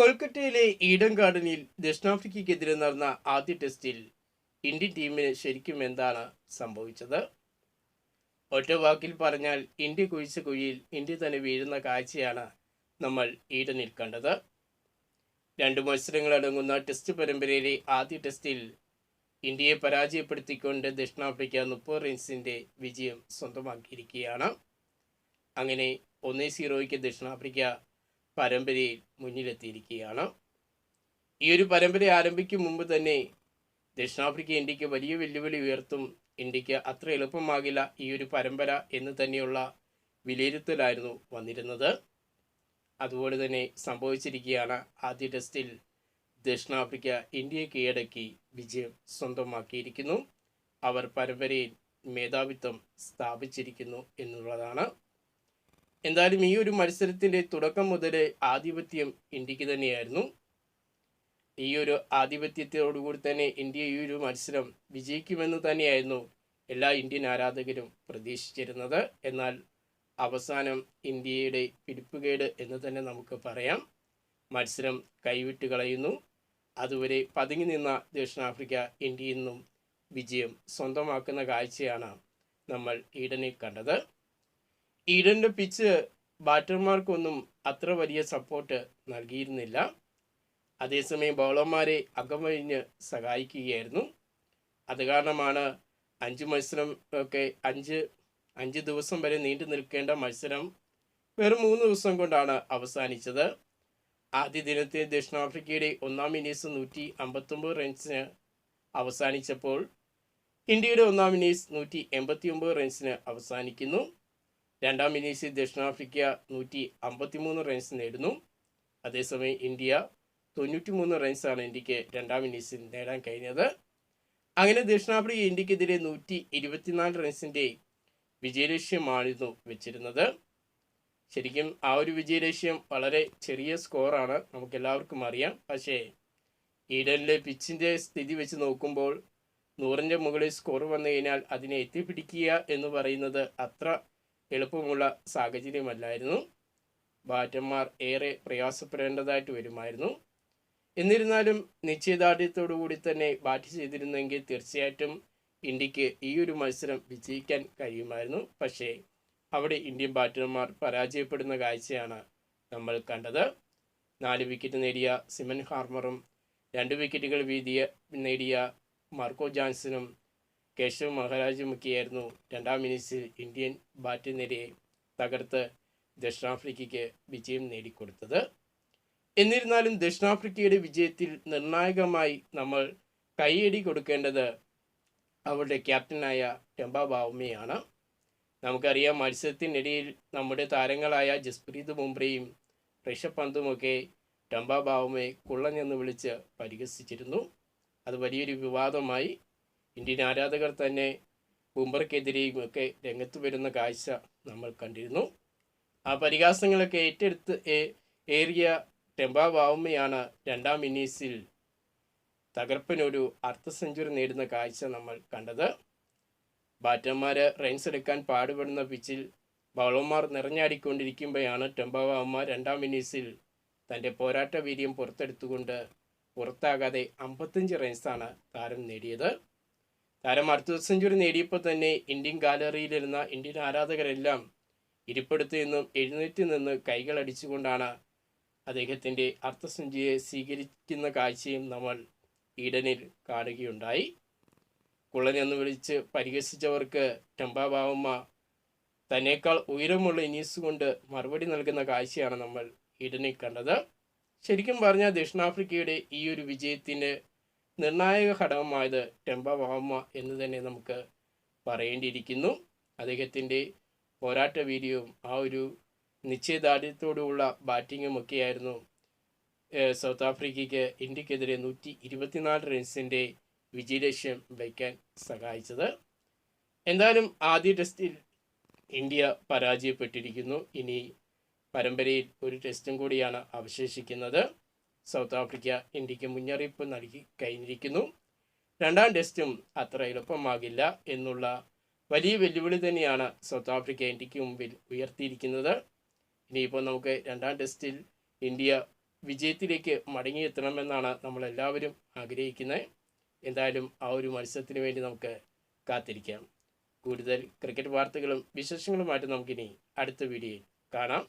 കൊൽക്കത്തയിലെ ഈഡൻ ഗാർഡനിൽ ദക്ഷിണാഫ്രിക്കയ്ക്കെതിരെ നടന്ന ആദ്യ ടെസ്റ്റിൽ ഇന്ത്യൻ ടീമിന് ശരിക്കും എന്താണ് സംഭവിച്ചത്? ഒറ്റ വാക്കിൽ പറഞ്ഞാൽ ഇന്ത്യ കുഴിച്ച കുഴിയിൽ ഇന്ത്യ തന്നെ വീഴുന്ന കാഴ്ചയാണ് നമ്മൾ ഈഡനിൽ കണ്ടത്. രണ്ട് മത്സരങ്ങളടങ്ങുന്ന ടെസ്റ്റ് പരമ്പരയിലെ ആദ്യ ടെസ്റ്റിൽ ഇന്ത്യയെ പരാജയപ്പെടുത്തിക്കൊണ്ട് ദക്ഷിണാഫ്രിക്ക മുപ്പത് റൺസിന്റെ വിജയം സ്വന്തമാക്കിയിരിക്കുകയാണ്. അങ്ങനെ ഒന്നേ സീറോയ്ക്ക് ദക്ഷിണാഫ്രിക്ക പരമ്പരയിൽ മുന്നിലെത്തിയിരിക്കുകയാണ്. ഈ ഒരു പരമ്പര ആരംഭിക്കും മുമ്പ് തന്നെ ദക്ഷിണാഫ്രിക്ക ഇന്ത്യയ്ക്ക് വലിയ വെല്ലുവിളി ഉയർത്തും. ഇന്ത്യയ്ക്ക് അത്ര എളുപ്പമാകില്ല ഈ ഒരു പരമ്പര എന്ന് തന്നെയുള്ള വിലയിരുത്തലായിരുന്നു വന്നിരുന്നത്. അതുപോലെ തന്നെ സംഭവിച്ചിരിക്കുകയാണ് ആദ്യ ടെസ്റ്റിൽ ദക്ഷിണാഫ്രിക്ക ഇന്ത്യയെ കീഴടക്കി വിജയം സ്വന്തമാക്കിയിരിക്കുന്നു. അവർ പരമ്പരയിൽ മേധാവിത്വം സ്ഥാപിച്ചിരിക്കുന്നു എന്നുള്ളതാണ്. എന്തായാലും ഈ ഒരു മത്സരത്തിന്റെ തുടക്കം മുതൽ ആധിപത്യം ഇന്ത്യയ്ക്ക് തന്നെയായിരുന്നു. ഈ ഒരു ആധിപത്യത്തോടുകൂടി തന്നെ ഇന്ത്യ ഈ ഒരു മത്സരം വിജയിക്കുമെന്ന് തന്നെയായിരുന്നു എല്ലാ ഇന്ത്യൻ ആരാധകരും പ്രതീക്ഷിച്ചിരുന്നത്. എന്നാൽ അവസാനം ഇന്ത്യയുടെ പിടിപ്പുകേട് എന്ന് തന്നെ നമുക്ക് പറയാം. മത്സരം കൈവിട്ട് കളയുന്നു. അതുവരെ പതുങ്ങി നിന്ന ദക്ഷിണാഫ്രിക്ക ഇന്ത്യയിൽ നിന്നും വിജയം സ്വന്തമാക്കുന്ന കാഴ്ചയാണ് നമ്മൾ ഈഡനിൽ കണ്ടത്. ഈഡന്റെ പിച്ച് ബാറ്റർമാർക്കൊന്നും അത്ര വലിയ സപ്പോർട്ട് നൽകിയിരുന്നില്ല. അതേസമയം ബൗളർമാരെ അകമഴിഞ്ഞ് സഹായിക്കുകയായിരുന്നു. അത് കാരണമാണ് അഞ്ച് മത്സരം ഒക്കെ അഞ്ച് അഞ്ച് ദിവസം വരെ നീണ്ടു നിൽക്കേണ്ട മത്സരം വെറും മൂന്ന് ദിവസം കൊണ്ടാണ് അവസാനിച്ചത്. ആദ്യ ദിനത്തിൽ ദക്ഷിണാഫ്രിക്കയുടെ ഒന്നാം ഇന്നീസ് നൂറ്റി അമ്പത്തൊമ്പത് റൺസിന് അവസാനിച്ചപ്പോൾ ഇന്ത്യയുടെ ഒന്നാം ഇന്നീസ് നൂറ്റി എൺപത്തി ഒമ്പത് റൺസിന് അവസാനിക്കുന്നു. രണ്ടാം ഇന്നിങ്സിൽ ദക്ഷിണാഫ്രിക്ക നൂറ്റി അമ്പത്തിമൂന്ന് റൺസ് നേടുന്നു. അതേസമയം ഇന്ത്യ തൊണ്ണൂറ്റിമൂന്ന് റൺസാണ് ഇന്ത്യയ്ക്ക് രണ്ടാം ഇന്നിങ്സിൽ നേടാൻ കഴിഞ്ഞത്. അങ്ങനെ ദക്ഷിണാഫ്രിക്ക ഇന്ത്യക്കെതിരെ നൂറ്റി ഇരുപത്തിനാല് റൺസിന്റെ വിജയലക്ഷ്യമായിരുന്നു വെച്ചിരുന്നത്. ശരിക്കും ആ ഒരു വിജയലക്ഷ്യം വളരെ ചെറിയ സ്കോറാണ് നമുക്ക് എല്ലാവർക്കും അറിയാം. പക്ഷേ ഈഡനിലെ പിച്ചിന്റെ സ്ഥിതി വെച്ച് നോക്കുമ്പോൾ നൂറിന്റെ മുകളിൽ സ്കോർ വന്നു കഴിഞ്ഞാൽ അതിനെ എത്തിപ്പിടിക്കുക എന്ന് പറയുന്നത് അത്ര എളുപ്പമുള്ള സാഹചര്യമല്ലായിരുന്നു. ബാറ്റന്മാർ ഏറെ പ്രയാസപ്പെടേണ്ടതായിട്ട് വരുമായിരുന്നു. എന്നിരുന്നാലും നിശ്ചയദാർഢ്യത്തോടു കൂടി തന്നെ ബാറ്റ് ചെയ്തിരുന്നെങ്കിൽ തീർച്ചയായിട്ടും ഇന്ത്യയ്ക്ക് ഈ ഒരു മത്സരം വിജയിക്കാൻ കഴിയുമായിരുന്നു. പക്ഷേ അവിടെ ഇന്ത്യൻ ബാറ്റർമാർ പരാജയപ്പെടുന്ന കാഴ്ചയാണ് നമ്മൾ കണ്ടത്. നാല് വിക്കറ്റ് നേടിയ സിമൻ ഹാർമറും രണ്ട് വിക്കറ്റുകൾ വീതിയ നേടിയ മാർക്കോ ജാൻസനും കേശവ് മഹാരാജ് മുക്കിയായിരുന്നു രണ്ടാം ഇന്നിങ്സിൽ ഇന്ത്യൻ ബാറ്റ് നിരയെ തകർത്ത് ദക്ഷിണാഫ്രിക്കയ്ക്ക് വിജയം നേടിക്കൊടുത്തത്. എന്നിരുന്നാലും ദക്ഷിണാഫ്രിക്കയുടെ വിജയത്തിൽ നിർണായകമായി നമ്മൾ കൈയടി കൊടുക്കേണ്ടത് അവരുടെ ക്യാപ്റ്റനായ ടെമ്പ ബാവുമയാണ് നമുക്കറിയാം മത്സരത്തിനിടയിൽ നമ്മുടെ താരങ്ങളായ ജസ്പ്രീത് ബുംറയും ഋഷഭ് പന്തുമൊക്കെ ടെമ്പ ബാവുമയെ കുള്ളഞ്ഞെന്ന് വിളിച്ച് പരിഹസിച്ചിരുന്നു. അത് വലിയൊരു വിവാദമായി ഇന്ത്യൻ ആരാധകർ തന്നെ ബുംബർക്കെതിരെയും ഒക്കെ രംഗത്ത് വരുന്ന കാഴ്ച നമ്മൾ കണ്ടിരുന്നു. ആ പരിഹാസങ്ങളൊക്കെ ഏറ്റെടുത്ത് ഏറിയ ടെമ്പാ വാവുമ്മയാണ് രണ്ടാം ഇന്നിങ്സിൽ തകർപ്പനൊരു അർദ്ധ സെഞ്ചുറി നേടുന്ന കാഴ്ച നമ്മൾ കണ്ടത്. ബാറ്റർമാർ റൺസ് എടുക്കാൻ പാടുപെടുന്ന പിച്ചിൽ ബൗളർമാർ നിറഞ്ഞാടിക്കൊണ്ടിരിക്കുമ്പോഴാണ് ടെമ്പ ബാവുമ രണ്ടാം ഇന്നിങ്സിൽ തന്റെ പോരാട്ട വീര്യം പുറത്തെടുത്തുകൊണ്ട് പുറത്താകാതെ അമ്പത്തഞ്ച് റൺസാണ് താരം നേടിയത്. താരം അർദ്ധ സെഞ്ചുറി നേടിയപ്പോൾ തന്നെ ഇന്ത്യൻ ഗാലറിയിലിരുന്ന ഇന്ത്യൻ ആരാധകരെല്ലാം ഇരിപ്പെടുത്തു നിന്നും എഴുന്നേറ്റ് നിന്ന് കൈകൾ അടിച്ചുകൊണ്ടാണ് അദ്ദേഹത്തിന്റെ അർദ്ധ സെഞ്ചുറിയെ സ്വീകരിക്കുന്ന കാഴ്ചയും നമ്മൾ ഈഡനിൽ കാണുകയുണ്ടായി. കുള്ളൻ എന്ന് വിളിച്ച് പരിഹസിച്ചവർക്ക് ടെമ്പാബാവമ്മ തന്നേക്കാൾ ഉയരമുള്ള ഇനീസ് കൊണ്ട് മറുപടി നൽകുന്ന കാഴ്ചയാണ് നമ്മൾ ഈഡനിൽ കണ്ടത്. ശരിക്കും പറഞ്ഞാൽ ദക്ഷിണാഫ്രിക്കയുടെ ഈ ഒരു വിജയത്തിന് നിർണായക ഘടകമായത് ടെമ്പ മഹമ്മ എന്ന് തന്നെ നമുക്ക് പറയേണ്ടിയിരിക്കുന്നു. അദ്ദേഹത്തിന്റെ പോരാട്ട വീര്യവും ആ ഒരു നിശ്ചയദാർഢ്യത്തോടുള്ള ബാറ്റിങ്ങും ഒക്കെയായിരുന്നു സൗത്ത് ആഫ്രിക്കയ്ക്ക് ഇന്ത്യക്കെതിരെ നൂറ്റി ഇരുപത്തിനാല് റൺസിന്റെ വിജയലക്ഷ്യം വയ്ക്കാൻ സഹായിച്ചത്. എന്തായാലും ആദ്യ ടെസ്റ്റിൽ ഇന്ത്യ പരാജയപ്പെട്ടിരിക്കുന്നു. ഇനി പരമ്പരയിൽ ഒരു ടെസ്റ്റും കൂടിയാണ് അവശേഷിക്കുന്നത്. സൗത്ത് ആഫ്രിക്ക ഇന്ത്യയ്ക്ക് മുന്നറിയിപ്പ് നൽകി കഴിഞ്ഞിരിക്കുന്നു. രണ്ടാം ടെസ്റ്റും അത്ര എളുപ്പമാകില്ല എന്നുള്ള വലിയ വെല്ലുവിളി തന്നെയാണ് സൗത്ത് ആഫ്രിക്ക ഇന്ത്യയ്ക്ക് മുമ്പിൽ ഉയർത്തിയിരിക്കുന്നത്. ഇനിയിപ്പോൾ നമുക്ക് രണ്ടാം ടെസ്റ്റിൽ ഇന്ത്യ വിജയത്തിലേക്ക് മടങ്ങിയെത്തണമെന്നാണ് നമ്മളെല്ലാവരും ആഗ്രഹിക്കുന്നത്. എന്തായാലും ആ ഒരു മത്സരത്തിന് വേണ്ടി നമുക്ക് കാത്തിരിക്കാം. കൂടുതൽ ക്രിക്കറ്റ് വാർത്തകളും വിശേഷങ്ങളുമായിട്ട് നമുക്കിനി അടുത്ത വീഡിയോയിൽ കാണാം.